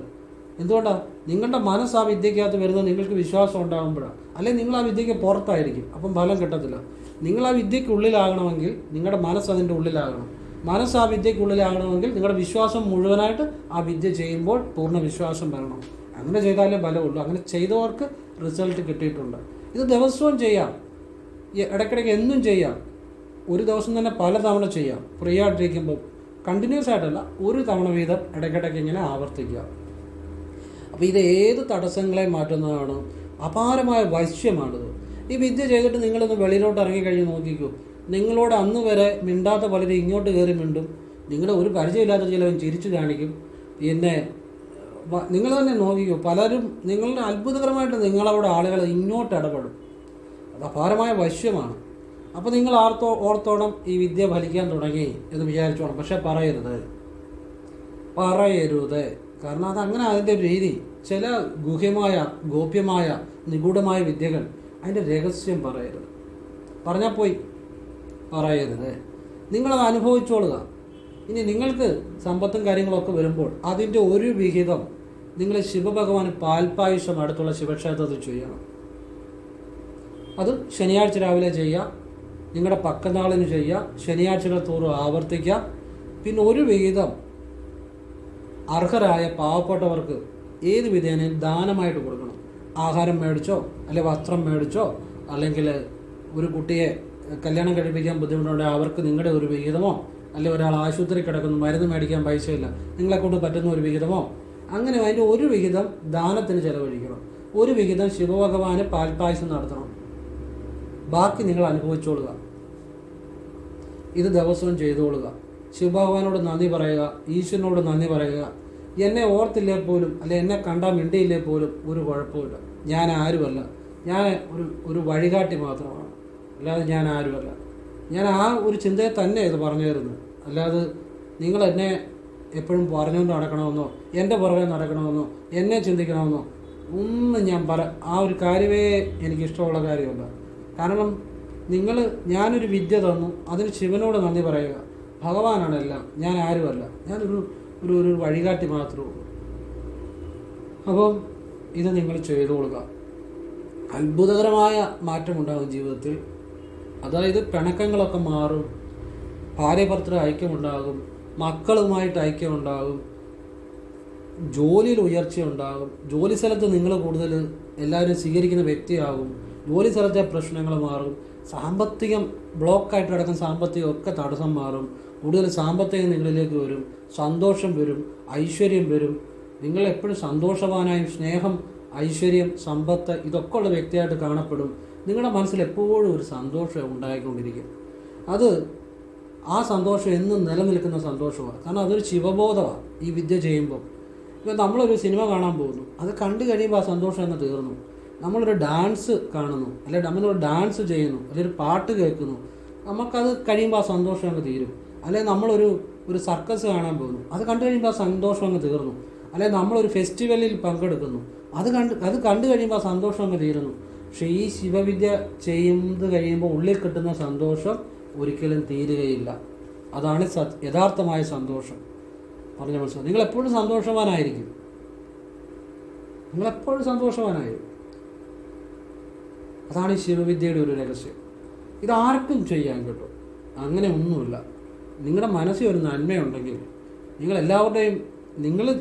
എന്തുകൊണ്ടാണ് നിങ്ങളുടെ മനസ്സ് ആ വിദ്യക്കകത്ത് വരുന്നത് നിങ്ങൾക്ക് വിശ്വാസം ഉണ്ടാകുമ്പോഴാണ് അല്ലെങ്കിൽ നിങ്ങൾ ആ വിദ്യക്ക് പുറത്തായിരിക്കും. അപ്പം ഫലം കിട്ടത്തില്ല. നിങ്ങൾ ആ വിദ്യക്കുള്ളിലാകണമെങ്കിൽ നിങ്ങളുടെ മനസ്സ് അതിന്റെ ഉള്ളിലാകണം. മനസ്സ് ആ വിദ്യക്കുള്ളിലാകണമെങ്കിൽ നിങ്ങളുടെ വിശ്വാസം മുഴുവനായിട്ട് ആ വിദ്യ ചെയ്യുമ്പോൾ പൂർണ വിശ്വാസം വരണം. അങ്ങനെ ചെയ്താലേ ഫലമുള്ളൂ. അങ്ങനെ ചെയ്തവർക്ക് റിസൾട്ട് കിട്ടിയിട്ടുണ്ട്. ഇത് ദിവസവും ചെയ്യാം. ഇടയ്ക്കിടയ്ക്ക് എന്നും ചെയ്യാം. ഒരു ദിവസം തന്നെ പല തവണ ചെയ്യാം. ഫ്രീ ആയിട്ടിരിക്കുമ്പോൾ കണ്ടിന്യൂസ് ആയിട്ടല്ല ഒരു തവണ വീതം ഇടയ്ക്കിടയ്ക്ക് ഇങ്ങനെ ആവർത്തിക്കുക. അപ്പോൾ ഇത് ഏത് തടസ്സങ്ങളെ മാറ്റുന്നതാണ് അപാരമായ വൈശ്യമാണിത്. ഈ വിദ്യ ചെയ്തിട്ട് നിങ്ങളൊന്ന് വെളിയിലോട്ട് ഇറങ്ങിക്കഴിഞ്ഞ് നോക്കിക്കൂ. നിങ്ങളോട് അന്ന് വരെ മിണ്ടാത്ത പലരും ഇങ്ങോട്ട് കയറി മിണ്ടും. നിങ്ങളുടെ ഒരു പരിചയമില്ലാത്ത ചിലവൻ ചിരിച്ചു കാണിക്കും. പിന്നെ നിങ്ങൾ തന്നെ നോക്കിക്കൂ പലരും നിങ്ങളുടെ അത്ഭുതകരമായിട്ട് നിങ്ങളവിടെ ആളുകൾ ഇങ്ങോട്ട് ഇടപെടും. അത് അപാരമായ വശ്യമാണ്. അപ്പോൾ നിങ്ങൾ ആർത്തോ ഓർത്തോണം ഈ വിദ്യ ഫലിക്കാൻ തുടങ്ങി എന്ന് വിചാരിച്ചോണം. പക്ഷെ പറയരുത്. പറയരുത്. കാരണം അത് അങ്ങനെ അതിന്റെ ഒരു രീതി. ചില ഗുഹ്യമായ ഗോപ്യമായ നിഗൂഢമായ വിദ്യകൾ അതിന്റെ രഹസ്യം പറയരുത്. പറഞ്ഞാൽ പോയി. പറയരുത്. നിങ്ങളത് അനുഭവിച്ചോളുക. ഇനി നിങ്ങൾക്ക് സമ്പത്തും കാര്യങ്ങളൊക്കെ വരുമ്പോൾ അതിന്റെ ഒരു വിഹിതം നിങ്ങൾ ശിവഭഗവാൻ പാൽപ്പായുഷം അടുത്തുള്ള ശിവക്ഷേത്രത്തിൽ ചെയ്യണം. അത് ശനിയാഴ്ച രാവിലെ ചെയ്യുക നിങ്ങളുടെ പക്കനാളിന് ചെയ്യുക ശനിയാഴ്ചകൾ തോറും ആവർത്തിക്കുക. പിന്നെ ഒരു വിഹിതം അർഹരായ പാവപ്പെട്ടവർക്ക് ഏത് വിധേനയും ദാനമായിട്ട് കൊടുക്കണം. ആഹാരം മേടിച്ചോ അല്ലെങ്കിൽ വസ്ത്രം മേടിച്ചോ അല്ലെങ്കിൽ ഒരു കുട്ടിയെ കല്യാണം കഴിപ്പിക്കാൻ ബുദ്ധിമുട്ടുണ്ടെങ്കിൽ അവർക്ക് നിങ്ങളുടെ ഒരു വിഹിതമോ അല്ലെങ്കിൽ ഒരാൾ ആശുപത്രി കിടക്കുന്നു മരുന്ന് മേടിക്കാൻ പൈസയില്ല നിങ്ങളെ കൊണ്ട് പറ്റുന്ന ഒരു വിഹിതമോ അങ്ങനെ അതിന്റെ ഒരു വിഹിതം ദാനത്തിന് ചെലവഴിക്കണം. ഒരു വിഹിതം ശിവഭഗവാന് പാൽപ്പായസം നടത്തണം. ബാക്കി നിങ്ങൾ അനുഭവിച്ചോളുക. ഇത് ദിവസവും ചെയ്തുകൊള്ളുക ശിവഭഗവാനോട് നന്ദി പറയുക ഈശ്വരനോട് നന്ദി പറയുക. എന്നെ ഓർത്തില്ലേ പോലും അല്ലെ എന്നെ കണ്ടാൽ മിണ്ടിയില്ലേ പോലും ഒരു കുഴപ്പമില്ല ഞാൻ ആരുമല്ല. ഞാൻ ഒരു ഒരു വഴികാട്ടി മാത്രമാണ്. അല്ലാതെ ഞാൻ ആരുമല്ല. ഞാൻ ആ ഒരു ചിന്തയെ തന്നെ ഇത് പറഞ്ഞു തരുന്നത്. അല്ലാതെ നിങ്ങൾ എന്നെ എപ്പോഴും പറഞ്ഞുകൊണ്ട് നടക്കണമെന്നോ എന്റെ പുറകെ നടക്കണമെന്നോ എന്നെ ചിന്തിക്കണമെന്നോ ഒന്നും ഞാൻ പറ ആ ഒരു കാര്യമേ എനിക്കിഷ്ടമുള്ള കാര്യമല്ല. കാരണം നിങ്ങൾ ഞാനൊരു വിദ്യ തന്നു അതിന് ശിവനോട് നന്ദി പറയുക. ഭഗവാനാണ് എല്ലാം ഞാൻ ആരുമല്ല. ഞാനൊരു ഒരു ഒരു വഴികാട്ടി മാത്രമേ ഉള്ളൂ. അപ്പം ഇത് നിങ്ങൾ ചെയ്തു കൊടുക്കുക. അത്ഭുതകരമായ മാറ്റമുണ്ടാകും ജീവിതത്തിൽ. അതായത് പിണക്കങ്ങളൊക്കെ മാറും ഭാര്യഭർത്തൃ ഐക്യമുണ്ടാകും മക്കളുമായിട്ട് ഐക്യമുണ്ടാകും ജോലിയിൽ ഉയർച്ചയുണ്ടാകും ജോലി സ്ഥലത്ത് നിങ്ങൾ കൂടുതൽ എല്ലാവരും സ്വീകരിക്കുന്ന വ്യക്തിയാകും. ജോലി സ്ഥലത്തെ പ്രശ്നങ്ങൾ മാറും. സാമ്പത്തികം ബ്ലോക്കായിട്ട് കിടക്കുന്ന സാമ്പത്തികം ഒക്കെ തടസ്സം മാറും. കൂടുതൽ സാമ്പത്തികം നിങ്ങളിലേക്ക് വരും. സന്തോഷം വരും. ഐശ്വര്യം വരും. നിങ്ങൾ എപ്പോഴും സന്തോഷവാനായും സ്നേഹം ഐശ്വര്യം സമ്പത്ത് ഇതൊക്കെ ഉള്ള വ്യക്തിയായിട്ട് കാണപ്പെടും. നിങ്ങളുടെ മനസ്സിൽ എപ്പോഴും ഒരു സന്തോഷം ഉണ്ടായിക്കൊണ്ടിരിക്കും. അത് ആ സന്തോഷം എന്നും നിലനിൽക്കുന്ന സന്തോഷമാണ്. കാരണം അതൊരു ശിവബോധമാണ് ഈ വിദ്യ ചെയ്യുമ്പോൾ. ഇപ്പം നമ്മളൊരു സിനിമ കാണാൻ പോകുന്നു. അത് കണ്ടു കഴിയുമ്പോൾ ആ സന്തോഷം എന്ന് തീർന്നു. നമ്മളൊരു ഡാൻസ് കാണുന്നു അല്ലെങ്കിൽ നമ്മളൊരു ഡാൻസ് ചെയ്യുന്നു അല്ലെങ്കിൽ ഒരു പാട്ട് കേൾക്കുന്നു നമുക്കത് കഴിയുമ്പോൾ ആ സന്തോഷം അങ്ങ് തീരും. അല്ലെങ്കിൽ നമ്മളൊരു ഒരു സർക്കസ് കാണാൻ പോകുന്നു അത് കണ്ടു കഴിയുമ്പോൾ ആ സന്തോഷം അങ്ങ് തീർന്നു. അല്ലെങ്കിൽ നമ്മളൊരു ഫെസ്റ്റിവലിൽ പങ്കെടുക്കുന്നു അത് കണ്ട് അത് കണ്ടു കഴിയുമ്പോൾ ആ സന്തോഷം അങ്ങ് തീരുന്നു. പക്ഷേ ഈ ശിവവിദ്യ ചെയ്യുന്നത് കഴിയുമ്പോൾ ഉള്ളിൽ കിട്ടുന്ന സന്തോഷം ഒരിക്കലും തീരുകയില്ല. അതാണ് യഥാർത്ഥമായ സന്തോഷം. പറഞ്ഞ മനസ്സിലാവും നിങ്ങൾ എപ്പോഴും സന്തോഷവാനായിരിക്കും. നിങ്ങളെപ്പോഴും സന്തോഷവാനായിരിക്കും. അതാണ് ഈ ശിവവിദ്യയുടെ ഒരു രഹസ്യം. ഇതാർക്കും ചെയ്യാൻ കേട്ടോ. അങ്ങനെ ഒന്നുമില്ല. നിങ്ങളുടെ മനസ്സിൽ ഒരു നന്മയുണ്ടെങ്കിൽ നിങ്ങൾ എല്ലാവരുടെയും നിങ്ങൾ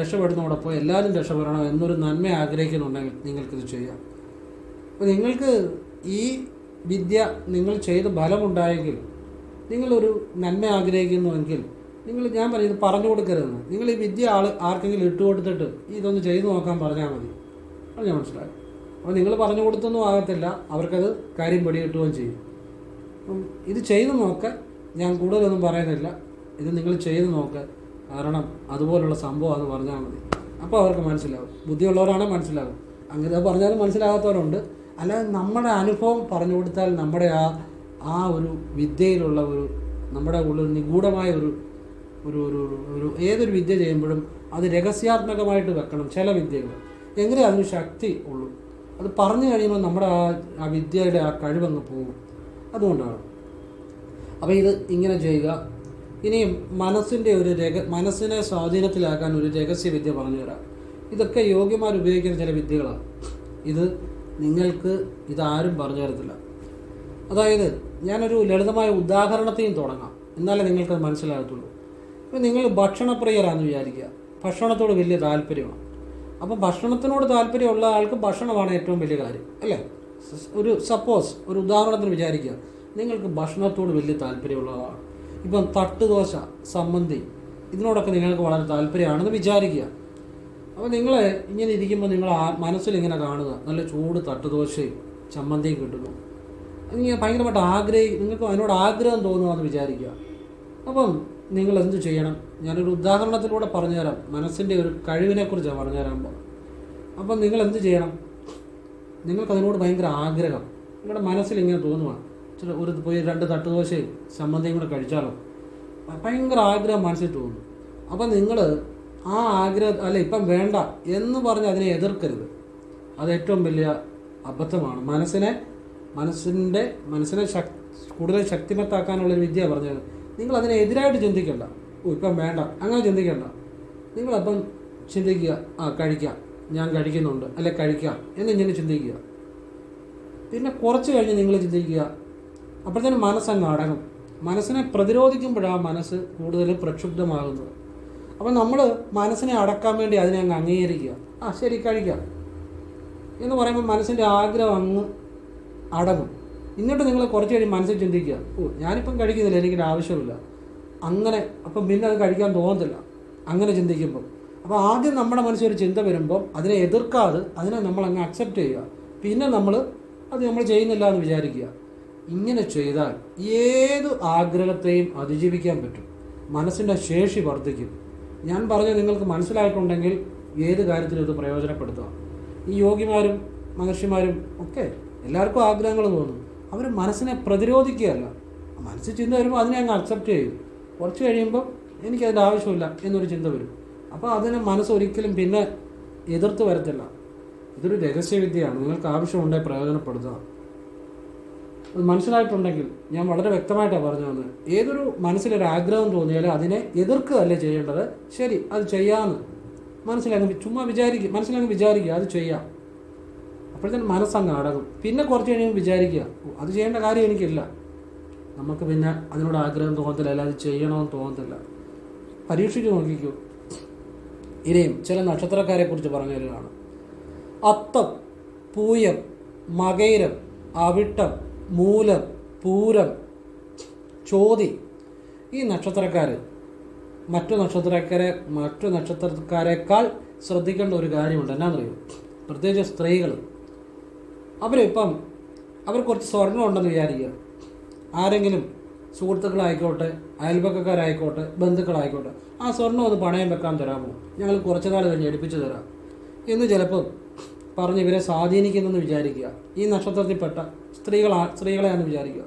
രക്ഷപ്പെടുന്നതോടൊപ്പം എല്ലാവരും രക്ഷപ്പെടണം എന്നൊരു നന്മ ആഗ്രഹിക്കുന്നുണ്ടെങ്കിൽ നിങ്ങൾക്കിത് ചെയ്യാം. അപ്പോൾ നിങ്ങൾക്ക് ഈ വിദ്യ നിങ്ങൾ ചെയ്ത് ഫലമുണ്ടായെങ്കിൽ നിങ്ങളൊരു നന്മ ആഗ്രഹിക്കുന്നുവെങ്കിൽ നിങ്ങൾ ഞാൻ പറയുന്നത് പറഞ്ഞു കൊടുക്കരുതെന്ന്. നിങ്ങൾ ഈ വിദ്യ ആൾ ആർക്കെങ്കിലും ഇട്ട് കൊടുത്തിട്ട് ഇതൊന്ന് ചെയ്തു നോക്കാൻ പറഞ്ഞാൽ മതി. അത് ഞാൻ മനസ്സിലായി അപ്പോൾ നിങ്ങൾ പറഞ്ഞു കൊടുത്തൊന്നും ആകത്തില്ല. അവർക്കത് കാര്യം പിടികിട്ടുകയും ചെയ്യും. അപ്പം ഇത് ചെയ്ത് നോക്ക്. ഞാൻ കൂടുതലൊന്നും പറയുന്നില്ല. ഇത് നിങ്ങൾ ചെയ്ത് നോക്ക്. കാരണം അതുപോലുള്ള സംഭവമാണെന്ന് പറഞ്ഞാൽ മതി. അപ്പോൾ അവർക്ക് മനസ്സിലാവും. ബുദ്ധിയുള്ളവരാണെങ്കിൽ മനസ്സിലാവും. അങ്ങനെ പറഞ്ഞാലും മനസ്സിലാകാത്തവരുണ്ട്. അല്ലാതെ നമ്മുടെ അനുഭവം പറഞ്ഞു കൊടുത്താൽ നമ്മുടെ ആ ആ ഒരു വിദ്യയിലുള്ള ഒരു നമ്മുടെ ഉള്ളിൽ നിഗൂഢമായ ഒരു ഒരു ഒരു ഒരു- ഏതൊരു വിദ്യ ചെയ്യുമ്പോഴും അത് രഹസ്യാത്മകമായിട്ട് വെക്കണം. ചില വിദ്യകൾ. എങ്കിലേ അതിന് ശക്തി ഉള്ളൂ. അത് പറഞ്ഞു കഴിയുമ്പോൾ നമ്മുടെ ആ ആ വിദ്യയുടെ ആ കഴിവങ്ങ് പോകും. അതുകൊണ്ടാണ്. അപ്പോൾ ഇത് ഇങ്ങനെ ചെയ്യുക. ഇനിയും മനസ്സിന്റെ ഒരു രഹ മനസ്സിനെ സ്വാധീനത്തിലാക്കാൻ ഒരു രഹസ്യ രഹസ്യവിദ്യ പറഞ്ഞുതരാം. ഇതൊക്കെ യോഗ്യമാർ ഉപയോഗിക്കുന്ന ചില വിദ്യകളാണ്. ഇത് നിങ്ങൾക്ക് ഇതാരും പറഞ്ഞു തരത്തില്ല. അതായത് ഞാനൊരു ലളിതമായ ഉദാഹരണത്തെയും തുടങ്ങാം. എന്നാലേ നിങ്ങൾക്കത് മനസ്സിലാകത്തുള്ളൂ. അപ്പോൾ നിങ്ങൾ ഭക്ഷണപ്രിയരാണെന്ന് വിചാരിക്കുക. ഭക്ഷണത്തോട് വലിയ താല്പര്യമാണ്. അപ്പം ഭക്ഷണത്തിനോട് താല്പര്യമുള്ള ആൾക്ക് ഭക്ഷണമാണ് ഏറ്റവും വലിയ കാര്യം അല്ലേ? ഒരു സപ്പോസ് ഒരു ഉദാഹരണത്തിന് വിചാരിക്കുക. നിങ്ങൾക്ക് ഭക്ഷണത്തോട് വലിയ താല്പര്യമുള്ളതാണ് ഇപ്പം തട്ടുദോശ സമ്മന്തി ഇതിനോടൊക്കെ നിങ്ങൾക്ക് വളരെ താല്പര്യമാണെന്ന് വിചാരിക്കുക. അപ്പോൾ നിങ്ങൾ ഇങ്ങനെ ഇരിക്കുമ്പോൾ നിങ്ങൾ മനസ്സിൽ ഇങ്ങനെ കാണുക. നല്ല ചൂട് തട്ടുദോശയും ചമ്മന്തിയും കിട്ടുന്നു. നിങ്ങൾ ഭയങ്കരമായിട്ട് ആഗ്രഹി നിങ്ങൾക്ക് അതിനോട് ആഗ്രഹം തോന്നുകയെന്ന് വിചാരിക്കുക. അപ്പം നിങ്ങൾ എന്ത് ചെയ്യണം? ഞാനൊരു ഉദാഹരണത്തിലൂടെ പറഞ്ഞുതരാം. മനസ്സിന്റെ ഒരു കഴിവിനെക്കുറിച്ചാണ് പറഞ്ഞുതരാൻ പോകുന്നത്. അപ്പം നിങ്ങൾ എന്ത് ചെയ്യണം? നിങ്ങൾക്കതിനോട് ഭയങ്കര ആഗ്രഹം. നിങ്ങളുടെ മനസ്സിൽ ഇങ്ങനെ തോന്നുവാണ് ചില ഒരു പോയി രണ്ട് തട്ടുദോശയും ചമ്മന്തിയും കൂടെ കഴിച്ചാലോ? ഭയങ്കര ആഗ്രഹം മനസ്സിൽ തോന്നും. അപ്പം നിങ്ങൾ ആ ആഗ്രഹം അല്ല ഇപ്പം വേണ്ട എന്ന് പറഞ്ഞ് അതിനെ എതിർക്കരുത്. അത് ഏറ്റവും വലിയ അബദ്ധമാണ്. മനസ്സിനെ മനസ്സിന്റെ മനസ്സിനെ ശക് കൂടുതൽ ശക്തിമത്താക്കാനുള്ളൊരു വിദ്യ പറഞ്ഞത്. നിങ്ങൾ അതിനെ എതിരായിട്ട് ചിന്തിക്കണ്ട. ഓ ഇപ്പം വേണ്ട. അങ്ങനെ ചിന്തിക്കണ്ട. നിങ്ങളപ്പം ചിന്തിക്കുക ആ കഴിക്കാം. ഞാൻ കഴിക്കുന്നുണ്ട്. അല്ലെ കഴിക്കാം. എന്നിങ്ങനെ ചിന്തിക്കുക. പിന്നെ കുറച്ച് കഴിഞ്ഞ് നിങ്ങൾ ചിന്തിക്കുക. അപ്പോഴത്തേനും മനസ്സങ്ങ് അടങ്ങും. മനസ്സിനെ പ്രതിരോധിക്കുമ്പോഴാണ് മനസ്സ് കൂടുതൽ പ്രക്ഷുബ്ധമാകുന്നത്. അപ്പം നമ്മൾ മനസ്സിനെ അടക്കാൻ വേണ്ടി അതിനെ അങ്ങ് അംഗീകരിക്കുക. ആ ശരി കഴിക്കാം. എന്ന് പറയുമ്പോൾ മനസ്സിന്റെ ആഗ്രഹം അങ്ങ് അടങ്ങും. എന്നിട്ട് നിങ്ങൾ കുറച്ച് കഴിഞ്ഞ് മനസ്സിൽ ചിന്തിക്കുക. ഓ ഞാനിപ്പം കഴിക്കുന്നില്ല എനിക്കൊരു ആവശ്യമില്ല അങ്ങനെ അപ്പം പിന്നെ അത് കഴിക്കാൻ തോന്നത്തില്ല. അങ്ങനെ ചിന്തിക്കുമ്പോൾ അപ്പോൾ ആദ്യം നമ്മുടെ മനസ്സിൽ ചിന്ത വരുമ്പോൾ അതിനെ എതിർക്കാതെ അതിനെ നമ്മൾ അങ്ങ് അക്സെപ്റ്റ് ചെയ്യുക. പിന്നെ നമ്മൾ അത് നമ്മൾ ചെയ്യുന്നില്ല എന്ന് വിചാരിക്കുക. ഇങ്ങനെ ചെയ്താൽ ഏത് ആഗ്രഹത്തെയും അതിജീവിക്കാൻ പറ്റും. മനസ്സിന്റെ ശേഷി വർദ്ധിക്കും. ഞാൻ പറഞ്ഞു നിങ്ങൾക്ക് മനസ്സിലായിട്ടുണ്ടെങ്കിൽ ഏത് കാര്യത്തിലും ഇത് പ്രയോജനപ്പെടുത്തുക ഈ യോഗിമാരും മഹർഷിമാരും ഒക്കെ എല്ലാവർക്കും ആഗ്രഹങ്ങൾ തോന്നും. അവർ മനസ്സിനെ പ്രതിരോധിക്കുകയല്ല മനസ്സ് ചിന്ത വരുമ്പോൾ അതിനെ അങ്ങ് അക്സെപ്റ്റ് ചെയ്യും. കുറച്ച് കഴിയുമ്പോൾ എനിക്കതിന്റെ ആവശ്യമില്ല എന്നൊരു ചിന്ത വരും. അപ്പോൾ അതിനെ മനസ്സ് ഒരിക്കലും പിന്നെ എതിർത്ത് വരത്തില്ല. ഇതൊരു രഹസ്യവിദ്യയാണ്. നിങ്ങൾക്ക് ആവശ്യമുണ്ടെങ്കിൽ പ്രയോജനപ്പെടുത്തുക അത് മനസ്സിലായിട്ടുണ്ടെങ്കിൽ ഞാൻ വളരെ വ്യക്തമായിട്ടാണ് പറഞ്ഞു തന്നത് ഏതൊരു മനസ്സിലൊരു ആഗ്രഹം തോന്നിയാലും അതിനെ എതിർക്കുകയല്ലേ ചെയ്യേണ്ടത്? ശരി അത് ചെയ്യാമെന്ന് മനസ്സിലങ്ങ് ചുമ്മാ വിചാരിക്കുക മനസ്സിലങ്ങ് വിചാരിക്കുക അത് ചെയ്യാം. അപ്പോഴത്തേന് മനസ്സങ്ങ് അടങ്ങും. പിന്നെ കുറച്ച് കഴിയുമ്പോൾ വിചാരിക്കുക അത് ചെയ്യേണ്ട കാര്യം എനിക്കില്ല. നമുക്ക് പിന്നെ അതിനോട് ആഗ്രഹം തോന്നത്തില്ല അല്ലാതെ ചെയ്യണമെന്ന് തോന്നത്തില്ല. പരീക്ഷിച്ച് നോക്കിക്കൂ. ഇനിയും ചില നക്ഷത്രക്കാരെ കുറിച്ച് പറഞ്ഞു തരികയാണ്. അത്തം പൂയം മകൈരം അവിട്ടം മൂലം പൂരം ചോതി. ഈ നക്ഷത്രക്കാർ മറ്റു നക്ഷത്രക്കാരെ മറ്റു നക്ഷത്രക്കാരെക്കാൾ ശ്രദ്ധിക്കേണ്ട ഒരു കാര്യമുണ്ട്. എന്നാന്നറിയും? പ്രത്യേകിച്ച് സ്ത്രീകൾ അവരിപ്പം അവർ കുറച്ച് സ്വർണം ഉണ്ടെന്ന് വിചാരിക്കുക. ആരെങ്കിലും സുഹൃത്തുക്കളായിക്കോട്ടെ അയൽപക്കക്കാരായിക്കോട്ടെ ബന്ധുക്കളായിക്കോട്ടെ ആ സ്വർണം ഒന്ന് പണയം വെക്കാൻ തരാമോ? ഞങ്ങൾ കുറച്ച് നാൾ കഴിഞ്ഞ് എടുപ്പിച്ച് തരാം. എന്ന് ചിലപ്പം പറഞ്ഞ് ഇവരെ സ്വാധീനിക്കുന്നെന്ന് വിചാരിക്കുക. ഈ നക്ഷത്രത്തിൽപ്പെട്ട സ്ത്രീകളാ സ്ത്രീകളെയാണെന്ന് വിചാരിക്കുക.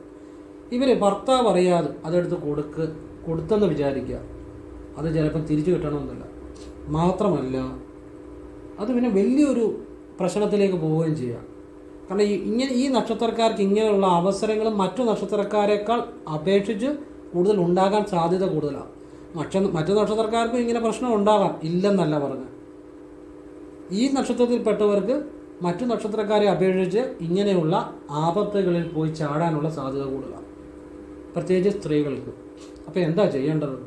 ഇവർ ഭർത്താവ് അറിയാതെ അതെടുത്ത് കൊടുക്ക് കൊടുത്തെന്ന് വിചാരിക്കുക. അത് ചിലപ്പം തിരിച്ചു കിട്ടണമെന്നില്ല. മാത്രമല്ല അത് പിന്നെ വലിയൊരു പ്രശ്നത്തിലേക്ക് പോവുകയും ചെയ്യാം. കാരണം ഈ ഇങ്ങനെ ഈ നക്ഷത്രക്കാർക്ക് ഇങ്ങനെയുള്ള അവസരങ്ങൾ മറ്റു നക്ഷത്രക്കാരെക്കാൾ അപേക്ഷിച്ച് കൂടുതൽ ഉണ്ടാകാൻ സാധ്യത കൂടുതലാണ്. മറ്റ മറ്റു നക്ഷത്രക്കാർക്കും ഇങ്ങനെ പ്രശ്നം ഉണ്ടാകാം ഇല്ലെന്നല്ല പറഞ്ഞ് ഈ നക്ഷത്രത്തിൽപ്പെട്ടവർക്ക് മറ്റു നക്ഷത്രക്കാരെ അപേക്ഷിച്ച് ഇങ്ങനെയുള്ള ആപത്തുകളിൽ പോയി ചാടാനുള്ള സാധ്യത കൂടുതലാണ്. പ്രത്യേകിച്ച് സ്ത്രീകൾക്ക്. അപ്പോൾ എന്താ ചെയ്യേണ്ടത്?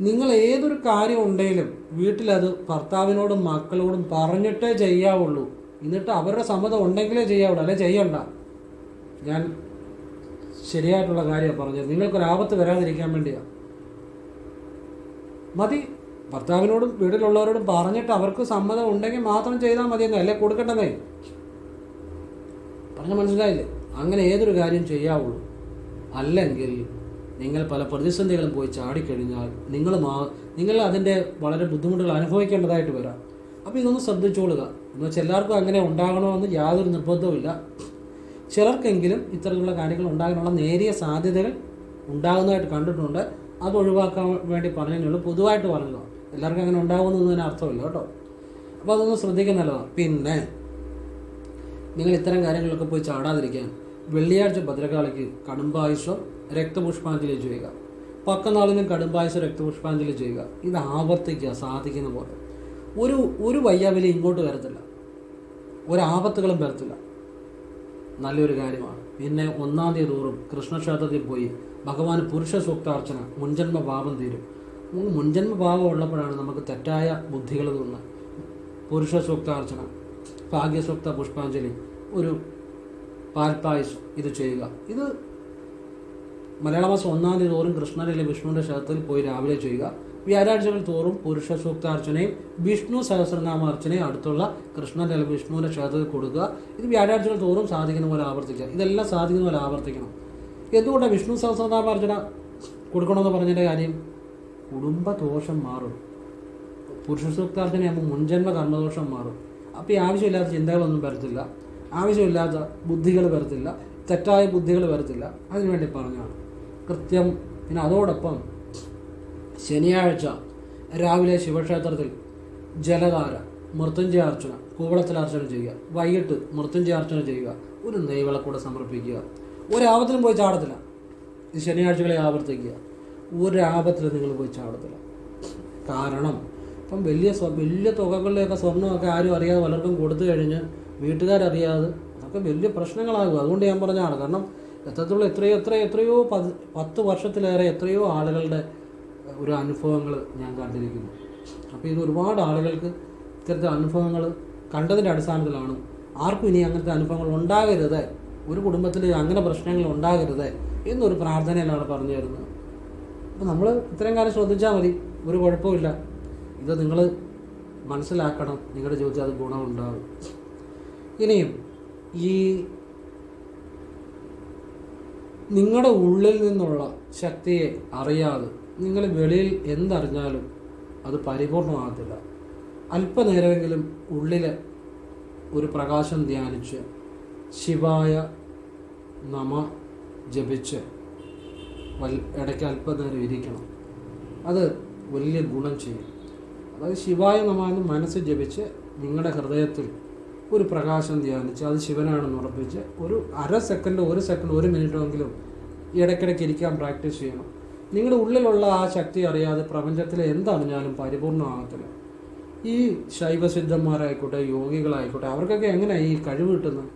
നിങ്ങൾ ഏതൊരു കാര്യം ഉണ്ടെങ്കിലും വീട്ടിലത് ഭർത്താവിനോടും മക്കളോടും പറഞ്ഞിട്ടേ ചെയ്യാവുള്ളൂ. എന്നിട്ട് അവരുടെ സമ്മതം ഉണ്ടെങ്കിലേ ചെയ്യാവുള്ളൂ അല്ലെ ചെയ്യണ്ട. ഞാൻ ശരിയായിട്ടുള്ള കാര്യമാണ് പറഞ്ഞത്. നിങ്ങൾക്കൊരാപത്ത് വരാതിരിക്കാൻ വേണ്ടിയാണ് മതി. ഭർത്താവിനോടും വീട്ടിലുള്ളവരോടും പറഞ്ഞിട്ട് അവർക്ക് സമ്മതം ഉണ്ടെങ്കിൽ മാത്രം ചെയ്താൽ മതിയെന്ന് അല്ലേ കൊടുക്കണ്ടെന്നേ പറഞ്ഞ മനസ്സിലായില്ലേ? അങ്ങനെ ഏതൊരു കാര്യം ചെയ്യാവുള്ളൂ. അല്ലെങ്കിൽ നിങ്ങൾ പല പ്രതിസന്ധികളും പോയി ചാടിക്കഴിഞ്ഞാൽ നിങ്ങൾ മാ നിങ്ങൾ അതിന്റെ വളരെ ബുദ്ധിമുട്ടുകൾ അനുഭവിക്കേണ്ടതായിട്ട് വരാം. അപ്പോൾ ഇതൊന്ന് ശ്രദ്ധിച്ചോളുക. എന്ന് വെച്ചാൽ എല്ലാവർക്കും അങ്ങനെ ഉണ്ടാകണമെന്ന് യാതൊരു നിർബന്ധവുമില്ല. ചിലർക്കെങ്കിലും ഇത്തരത്തിലുള്ള കാര്യങ്ങൾ ഉണ്ടാകാനുള്ള നേരിയ സാധ്യതകൾ ഉണ്ടാകുന്നതായിട്ട് കണ്ടിട്ടുണ്ട്. അത് ഒഴിവാക്കാൻ വേണ്ടി പറഞ്ഞതിനുള്ളൂ പൊതുവായിട്ട് പറഞ്ഞല്ലോ എല്ലാവർക്കും അങ്ങനെ ഉണ്ടാകുമെന്നതിന് അർത്ഥമില്ല കേട്ടോ. അപ്പോൾ അതൊന്നും ശ്രദ്ധിക്കാൻ പിന്നെ നിങ്ങൾ ഇത്തരം കാര്യങ്ങളൊക്കെ പോയി ചാടാതിരിക്കാൻ വെള്ളിയാഴ്ച ഭദ്രകാളിക്ക് കടുംബായുസം രക്തപുഷ്പാഞ്ജലി ചെയ്യുക. പക്കനാളിനും കടുംബായുസം രക്തപുഷ്പാഞ്ജലി ചെയ്യുക. ഇത് ആവർത്തിക്കുക സാധിക്കുന്ന പോലെ. ഒരു ഒരു വയ്യാവിലെ ഇങ്ങോട്ട് വരത്തില്ല. ഒരാപത്തുകളും വരത്തില്ല. നല്ലൊരു കാര്യമാണ്. പിന്നെ ഒന്നാം തീയതി തോറും കൃഷ്ണക്ഷേത്രത്തിൽ പോയി ഭഗവാൻ പുരുഷ സൂക്താർച്ചന മുൻജന്മ പാപം തീരും. നമുക്ക് മുൻജന്മ പാപം ഉള്ളപ്പോഴാണ് നമുക്ക് തെറ്റായ ബുദ്ധികൾ തോന്നുന്നത്. പുരുഷ സൂക്താർച്ചന ഭാഗ്യസൂക്ത പുഷ്പാഞ്ജലി ഒരു പാൽപ്പായസം ഇത് ചെയ്യുക. ഇത് മലയാള മാസം ഒന്നാം തീയതി തോറും കൃഷ്ണനിലെ വിഷ്ണുവിന്റെ ക്ഷേത്രത്തിൽ പോയി രാവിലെ ചെയ്യുക. വ്യാഴാഴ്ചകൾ തോറും പുരുഷ സൂക്താർച്ചനയും വിഷ്ണു സഹസ്രനാമാർച്ചനയും അടുത്തുള്ള കൃഷ്ണന്റെ അല്ലെങ്കിൽ വിഷ്ണുവിന്റെ ക്ഷേത്രത്തിൽ കൊടുക്കുക. ഇത് വ്യാഴാഴ്ചകൾ തോറും സാധിക്കുന്ന പോലെ ആവർത്തിക്കുക. ഇതെല്ലാം സാധിക്കുന്ന പോലെ ആവർത്തിക്കണം. എന്തുകൊണ്ടാണ് വിഷ്ണു സഹസ്രനാമാർച്ചന കൊടുക്കണമെന്ന് പറഞ്ഞതിന്റെ കാര്യം? കുടുംബദോഷം മാറും. പുരുഷ സൂക്താർച്ചനയാകുമ്പോൾ മുൻജന്മ കർമ്മദോഷം മാറും. അപ്പോൾ ഈ ആവശ്യമില്ലാത്ത ചിന്തകളൊന്നും വരത്തില്ല. ആവശ്യമില്ലാത്ത ബുദ്ധികൾ വരത്തില്ല. തെറ്റായ ബുദ്ധികൾ വരത്തില്ല. അതിനുവേണ്ടി പറഞ്ഞാണ് കൃത്യം പിന്നെ അതോടൊപ്പം ശനിയാഴ്ച രാവിലെ ശിവക്ഷേത്രത്തിൽ ജലധാര മൃത്യുഞ്ജയ അർച്ചന കൂവളത്തിൽ അർച്ചന ചെയ്യുക. വൈകിട്ട് മൃത്യുഞ്ജയ അർച്ചന ചെയ്യുക. ഒരു നെയ്വിളക്കൂടെ സമർപ്പിക്കുക. ഒരാപത്തിനും പോയി ചാടത്തില്ല. ശനിയാഴ്ചകളെ ആവർത്തിക്കുക. ഒരാപത്തിലും നിങ്ങൾ പോയി ചാടത്തില്ല. കാരണം ഇപ്പം വലിയ വലിയ തുകകളിലെയൊക്കെ സ്വർണമൊക്കെ ആരും അറിയാതെ പലർക്കും കൊടുത്തു കഴിഞ്ഞ് വീട്ടുകാരറിയാതെ അതൊക്കെ വലിയ പ്രശ്നങ്ങളാകും. അതുകൊണ്ട് ഞാൻ പറഞ്ഞതാണ്. കാരണം എത്രത്തോളം എത്രയോ എത്ര എത്രയോ പത് പത്ത് വർഷത്തിലേറെ എത്രയോ ആളുകളുടെ ഒരു അനുഭവങ്ങൾ ഞാൻ കണ്ടിരിക്കുന്നു. അപ്പോൾ ഇത് ഒരുപാട് ആളുകൾക്ക് ഇത്തരത്തിൽ അനുഭവങ്ങൾ കണ്ടതിന്റെ അടിസ്ഥാനത്തിലാണ് ആർക്കും ഇനി അങ്ങനത്തെ അനുഭവങ്ങൾ ഉണ്ടാകരുത് ഒരു കുടുംബത്തിൽ അങ്ങനെ പ്രശ്നങ്ങൾ ഉണ്ടാകരുത് എന്നൊരു പ്രാർത്ഥനയിലാണ് പറഞ്ഞു തരുന്നത് അപ്പോൾ നമ്മൾ ഇത്രയും കാലം ശ്രദ്ധിച്ചാൽ മതി ഒരു കുഴപ്പമില്ല. ഇത് നിങ്ങൾ മനസ്സിലാക്കണം നിങ്ങളുടെ ജീവിതത്തിൽ അത് ഗുണമുണ്ടാകും. ഇനിയും ഈ നിങ്ങളുടെ ഉള്ളിൽ നിന്നുള്ള ശക്തിയെ അറിയാതെ നിങ്ങൾ വെളിയിൽ എന്തറിഞ്ഞാലും അത് പരിപൂർണമാകത്തില്ല. അല്പനേരമെങ്കിലും ഉള്ളിൽ ഒരു പ്രകാശം ധ്യാനിച്ച് ശിവായ നമ ജപിച്ച് വൽ ഇടയ്ക്ക് അല്പനേരം ഇരിക്കണം. അത് വലിയ ഗുണം ചെയ്യും. അതായത് ശിവായ നമ എന്ന് മനസ്സ് ജപിച്ച് നിങ്ങളുടെ ഹൃദയത്തിൽ ഒരു പ്രകാശം ധ്യാനിച്ച് അത് ശിവനാണെന്ന് ഉറപ്പിച്ച് ഒരു അര സെക്കൻഡ് ഒരു സെക്കൻഡ് ഒരു മിനിറ്റോ എങ്കിലും ഇടയ്ക്കിടയ്ക്ക് ഇരിക്കാൻ പ്രാക്ടീസ് ചെയ്യണം. നിങ്ങളുടെ ഉള്ളിലുള്ള ആ ശക്തി അറിയാതെ പ്രപഞ്ചത്തിൽ എന്തറിഞ്ഞാലും പരിപൂർണമാകത്തില്ല. ഈ ശൈവസിദ്ധന്മാരായിക്കോട്ടെ യോഗികളായിക്കോട്ടെ അവർക്കൊക്കെ എങ്ങനെയാണ് ഈ കഴിവ് കിട്ടുന്നത്?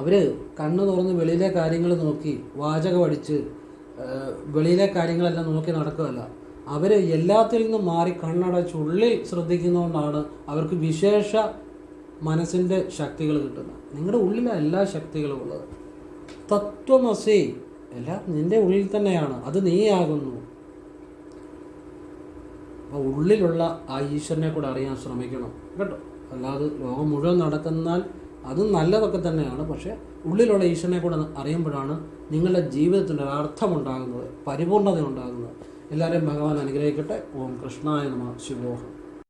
അവർ കണ്ണ് തുറന്ന് വെളിയിലെ കാര്യങ്ങൾ നോക്കി വാചകം അടിച്ച് വെളിയിലെ കാര്യങ്ങളെല്ലാം നോക്കി നടക്കുകയല്ല. അവർ എല്ലാത്തിൽ നിന്നും മാറി കണ്ണടച്ച് ഉള്ളിൽ ശ്രദ്ധിക്കുന്നതുകൊണ്ടാണ് അവർക്ക് വിശേഷ മനസ്സിന്റെ ശക്തികൾ കിട്ടുന്നത്. നിങ്ങളുടെ ഉള്ളിലാണ് എല്ലാ ശക്തികളും ഉള്ളത്. തത്വമസി എല്ലാം നിന്റെ ഉള്ളിൽ തന്നെയാണ്. അത് നീയാകുന്നു. അപ്പോൾ ഉള്ളിലുള്ള ആ ഈശ്വരനെ കൂടെ അറിയാൻ ശ്രമിക്കണം. കേട്ടോ? അല്ലാതെ ലോകം മുഴുവൻ നടക്കുന്നാൽ അതും നല്ലതൊക്കെ തന്നെയാണ്. പക്ഷേ ഉള്ളിലുള്ള ഈശ്വരനെ കൂടെ അറിയുമ്പോഴാണ് നിങ്ങളുടെ ജീവിതത്തിന്റെ ഒരു അർത്ഥമുണ്ടാകുന്നത് പരിപൂർണത ഉണ്ടാകുന്നത് എല്ലാവരെയും ഭഗവാൻ അനുഗ്രഹിക്കട്ടെ. ഓം കൃഷ്ണായ നമ ശിവോഹം